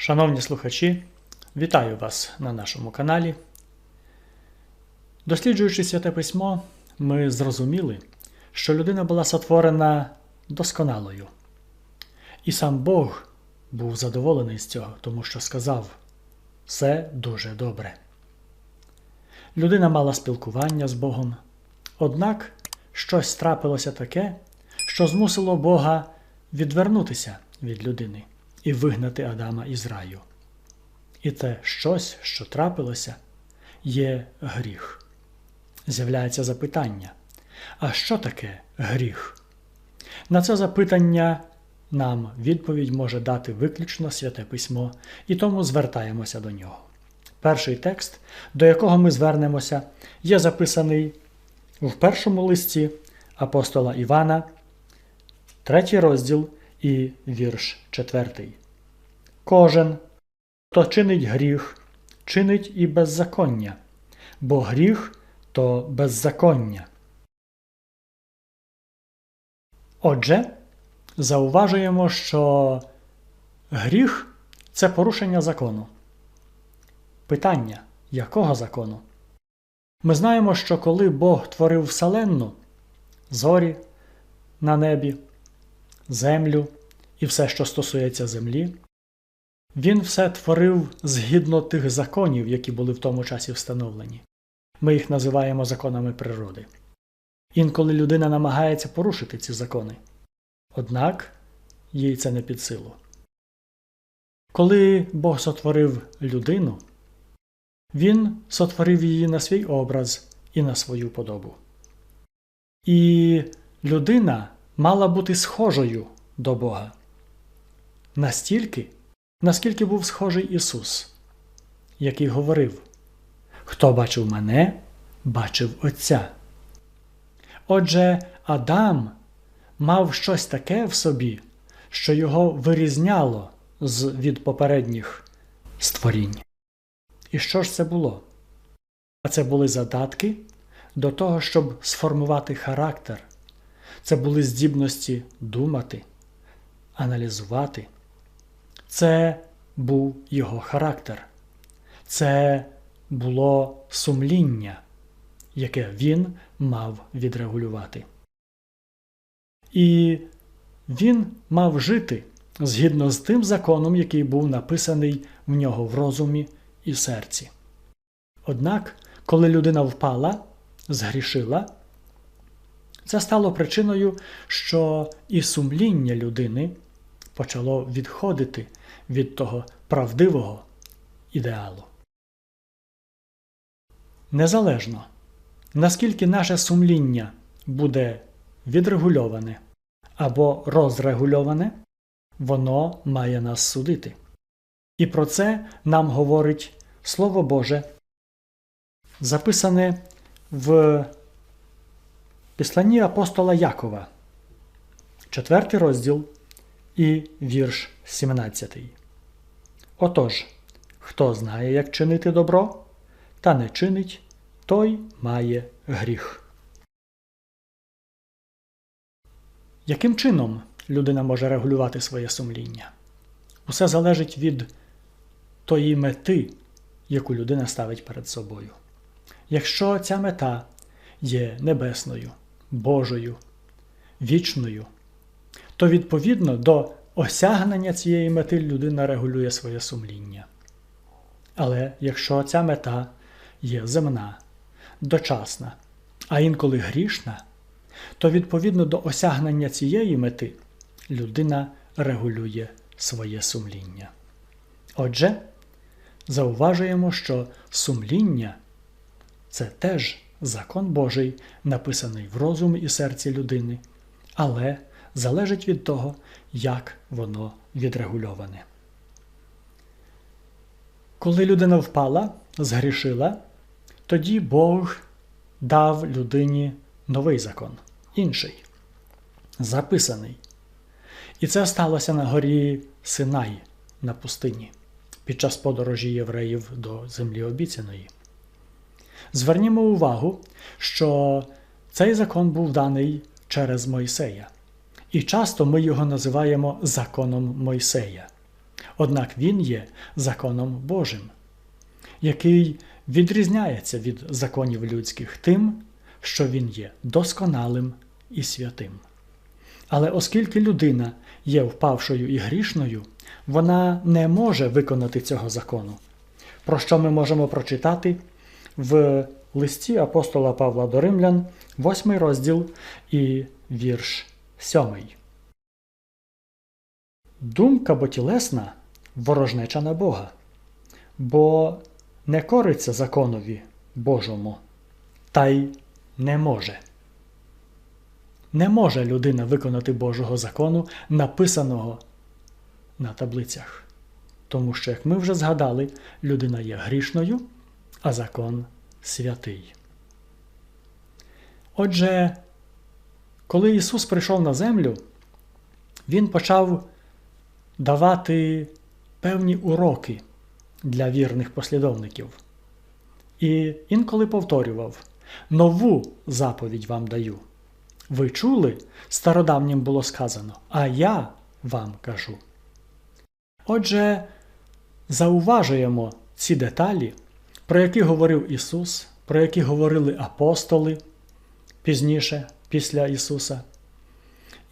Шановні слухачі, вітаю вас на нашому каналі. Досліджуючи Святе Письмо, ми зрозуміли, що людина була сотворена досконалою. І сам Бог був задоволений з цього, тому що сказав все дуже добре. Людина мала спілкування з Богом, однак щось трапилося таке, що змусило Бога відвернутися від людини і вигнати Адама із раю. І те щось, що трапилося, є гріх. З'являється запитання: а що таке гріх? На це запитання нам відповідь може дати виключно Святе Письмо, і тому звертаємося до нього. Перший текст, до якого ми звернемося, є записаний в першому листі апостола Івана, третій розділ і вірш четвертий. Кожен, хто чинить гріх, чинить і беззаконня, бо гріх то беззаконня. Отже, зауважуємо, що гріх це порушення закону. Питання якого закону? Ми знаємо, що коли Бог творив Вселенну, зорі на небі, землю і все, що стосується землі, він все творив згідно тих законів, які були в тому часі встановлені. Ми їх називаємо законами природи. Інколи людина намагається порушити ці закони. Однак їй це не під силу. Коли Бог сотворив людину, Він сотворив її на свій образ і на свою подобу. І людина мала бути схожою до Бога настільки, наскільки був схожий Ісус, який говорив: Хто бачив мене, бачив Отця. Отже, Адам мав щось таке в собі, що його вирізняло з від попередніх створінь. І що ж це було? А це були задатки до того, щоб сформувати характер. Це були здібності думати, аналізувати. Це був його характер. Це було сумління, яке він мав відрегулювати. І він мав жити згідно з тим законом, який був написаний в нього в розумі і серці. Однак, коли людина впала, згрішила, це стало причиною, що і сумління людини почало відходити від того правдивого ідеалу. Незалежно, наскільки наше сумління буде відрегульоване або розрегульоване, воно має нас судити. І про це нам говорить Слово Боже, записане в Післанні апостола Якова, 4 розділ і вірш 17. Отож, хто знає, як чинити добро, та не чинить, той має гріх. Яким чином людина може регулювати своє сумління? Усе залежить від тої мети, яку людина ставить перед собою. Якщо ця мета є небесною, Божою, вічною, то відповідно до осягнення цієї мети людина регулює своє сумління. Але якщо ця мета є земна, дочасна, а інколи грішна, то відповідно до осягнення цієї мети людина регулює своє сумління. Отже, зауважуємо, що сумління це теж закон Божий, написаний в розумі і серці людини, але залежить від того, як воно відрегульоване. Коли людина впала, згрішила, тоді Бог дав людині новий закон, інший, записаний. І це сталося на горі Синай на пустині під час подорожі євреїв до землі обіцяної. Звернімо увагу, що цей закон був даний через Мойсея, і часто ми його називаємо законом Мойсея. Однак він є законом Божим, який відрізняється від законів людських тим, що він є досконалим і святим. Але оскільки людина є впавшою і грішною, вона не може виконати цього закону, про що ми можемо прочитати в листі апостола Павла до Римлян, 8 розділ і вірш 7. Думка бо тілесна ворожнеча на Бога, бо не кориться законові Божому, та й не може. Не може людина виконати Божого закону, написаного на таблицях. Тому що, як ми вже згадали, людина є грішною, а закон святий. Отже, коли Ісус прийшов на землю, Він почав давати певні уроки для вірних послідовників. І інколи повторював: нову заповідь вам даю. Ви чули, стародавнім було сказано, а я вам кажу. Отже, зауважуємо ці деталі, про які говорив Ісус, про які говорили апостоли пізніше, після Ісуса.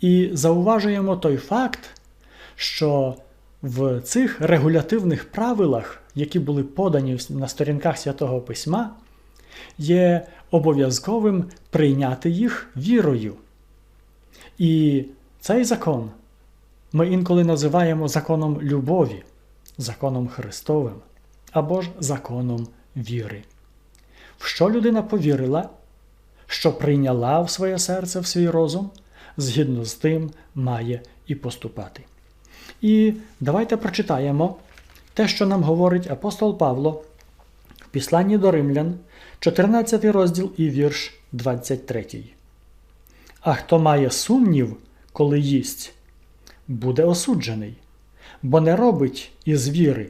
І зауважуємо той факт, що в цих регулятивних правилах, які були подані на сторінках Святого Письма, є обов'язковим прийняти їх вірою. І цей закон ми інколи називаємо законом любові, законом Христовим або ж законом віри. В що людина повірила, що прийняла в своє серце в свій розум, згідно з тим має і поступати. І давайте прочитаємо те, що нам говорить апостол Павло в Післанні до Римлян, 14 розділ і вірш 23. А хто має сумнів, коли їсть, буде осуджений, бо не робить із віри,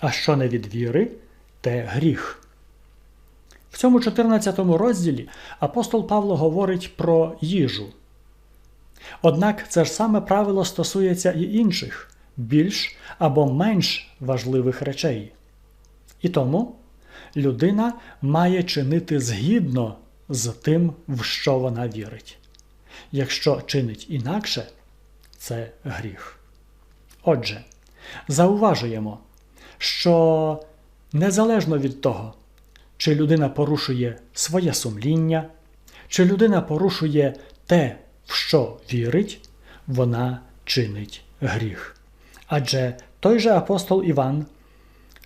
а що не від віри, те гріх. В цьому 14 розділі апостол Павло говорить про їжу. Однак це ж саме правило стосується і інших, більш або менш важливих речей. І тому людина має чинити згідно з тим, в що вона вірить. Якщо чинить інакше, це гріх. Отже, зауважуємо, що незалежно від того, чи людина порушує своє сумління, чи людина порушує те, в що вірить, вона чинить гріх. Адже той же апостол Іван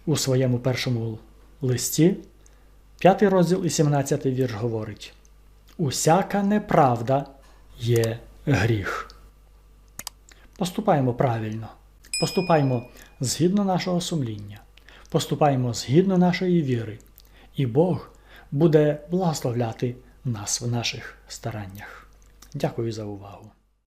у своєму першому листі, 5 розділ і 17 вірш говорить: Усяка неправда є гріх. Поступаємо правильно, поступаємо згідно нашого сумління, поступаємо згідно нашої віри, і Бог буде благословляти нас в наших стараннях. Дякую за увагу.